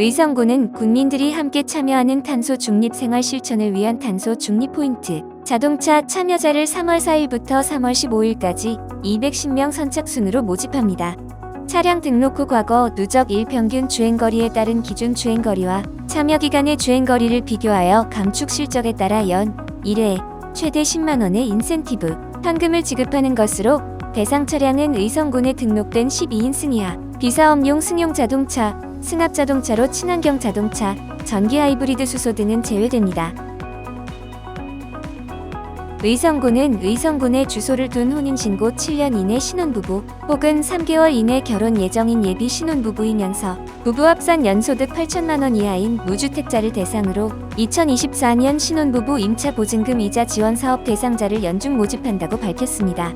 의성군은 국민들이 함께 참여하는 탄소 중립 생활 실천을 위한 탄소 중립 포인트. 자동차 참여자를 3월 4일부터 3월 15일까지 210명 선착순으로 모집합니다. 차량 등록 후 과거 누적 일평균 주행거리에 따른 기준 주행거리와 참여 기간의 주행거리를 비교하여 감축 실적에 따라 연 1회 최대 10만원의 인센티브. 현금을 지급하는 것으로 대상 차량은 의성군에 등록된 12인승 이하. 비사업용 승용 자동차, 승합 자동차로 친환경 자동차, 전기 하이브리드 수소 등은 제외됩니다. 의성군은 의성군에 주소를 둔 혼인신고 7년 이내 신혼부부 혹은 3개월 이내 결혼 예정인 예비 신혼부부이면서 부부 합산 연소득 8천만 원 이하인 무주택자를 대상으로 2024년 신혼부부 임차 보증금 이자 지원 사업 대상자를 연중 모집한다고 밝혔습니다.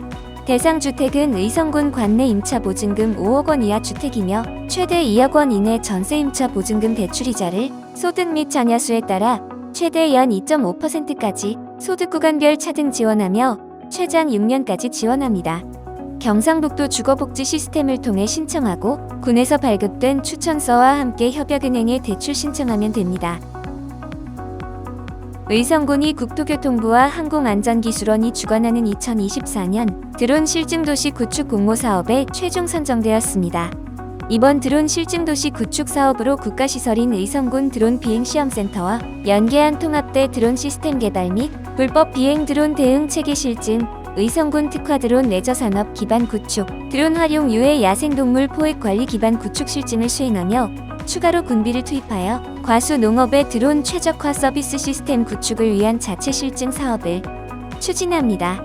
대상 주택은 의성군 관내 임차 보증금 5억 원 이하 주택이며 최대 2억 원 이내 전세 임차 보증금 대출이자를 소득 및 자녀 수에 따라 최대 연 2.5%까지 소득 구간별 차등 지원하며 최장 6년까지 지원합니다. 경상북도 주거복지 시스템을 통해 신청하고 군에서 발급된 추천서와 함께 협약은행에 대출 신청하면 됩니다. 의성군이 국토교통부와 항공안전기술원이 주관하는 2024년 드론 실증도시 구축 공모 사업에 최종 선정되었습니다. 이번 드론 실증도시 구축 사업으로 국가시설인 의성군 드론 비행시험센터와 연계한 통합대 드론 시스템 개발 및 불법 비행 드론 대응 체계 실증, 의성군 특화 드론 레저 산업 기반 구축, 드론 활용 유해 야생동물 포획 관리 기반 구축 실증을 수행하며 추가로 군비를 투입하여 과수 농업의 드론 최적화 서비스 시스템 구축을 위한 자체 실증 사업을 추진합니다.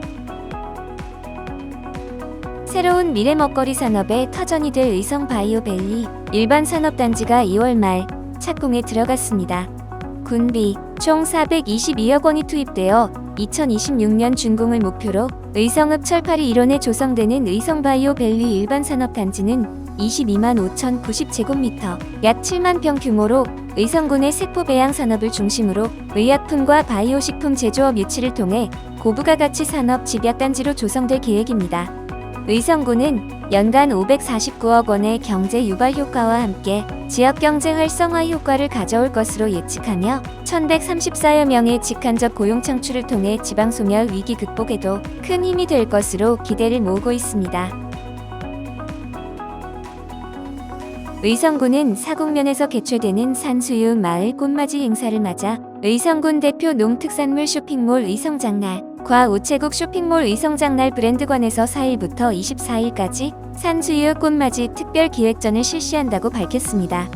새로운 미래 먹거리 산업의 터전이 될 의성 바이오밸리 일반 산업단지가 2월 말 착공에 들어갔습니다. 군비 총 422억 원이 투입되어 2026년 준공을 목표로 의성읍 철파리 일원에 조성되는 의성 바이오밸리 일반 산업단지는 22만 5,090제곱미터, 약 7만 평 규모로 의성군의 세포 배양 산업을 중심으로 의약품과 바이오식품 제조업 유치를 통해 고부가 가치 산업 집약단지로 조성될 계획입니다. 의성군은 연간 549억 원의 경제 유발 효과와 함께 지역 경제 활성화 효과를 가져올 것으로 예측하며 1134여 명의 직간접 고용 창출을 통해 지방 소멸 위기 극복에도 큰 힘이 될 것으로 기대를 모으고 있습니다. 의성군은 사국면에서 개최되는 산수유 마을 꽃맞이 행사를 맞아 의성군 대표 농특산물 쇼핑몰 의성장날, 과 우체국 쇼핑몰 의성장날 브랜드관에서 4일부터 24일까지 산수유 꽃맞이 특별 기획전을 실시한다고 밝혔습니다.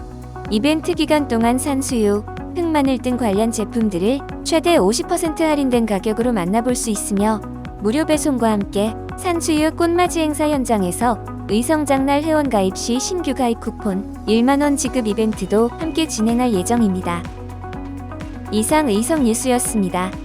이벤트 기간 동안 산수유, 흑마늘 등 관련 제품들을 최대 50% 할인된 가격으로 만나볼 수 있으며 무료 배송과 함께 산수유 꽃맞이 행사 현장에서 의성장날 회원 가입 시 신규 가입 쿠폰 1만원 지급 이벤트도 함께 진행할 예정입니다. 이상 의성 뉴스였습니다.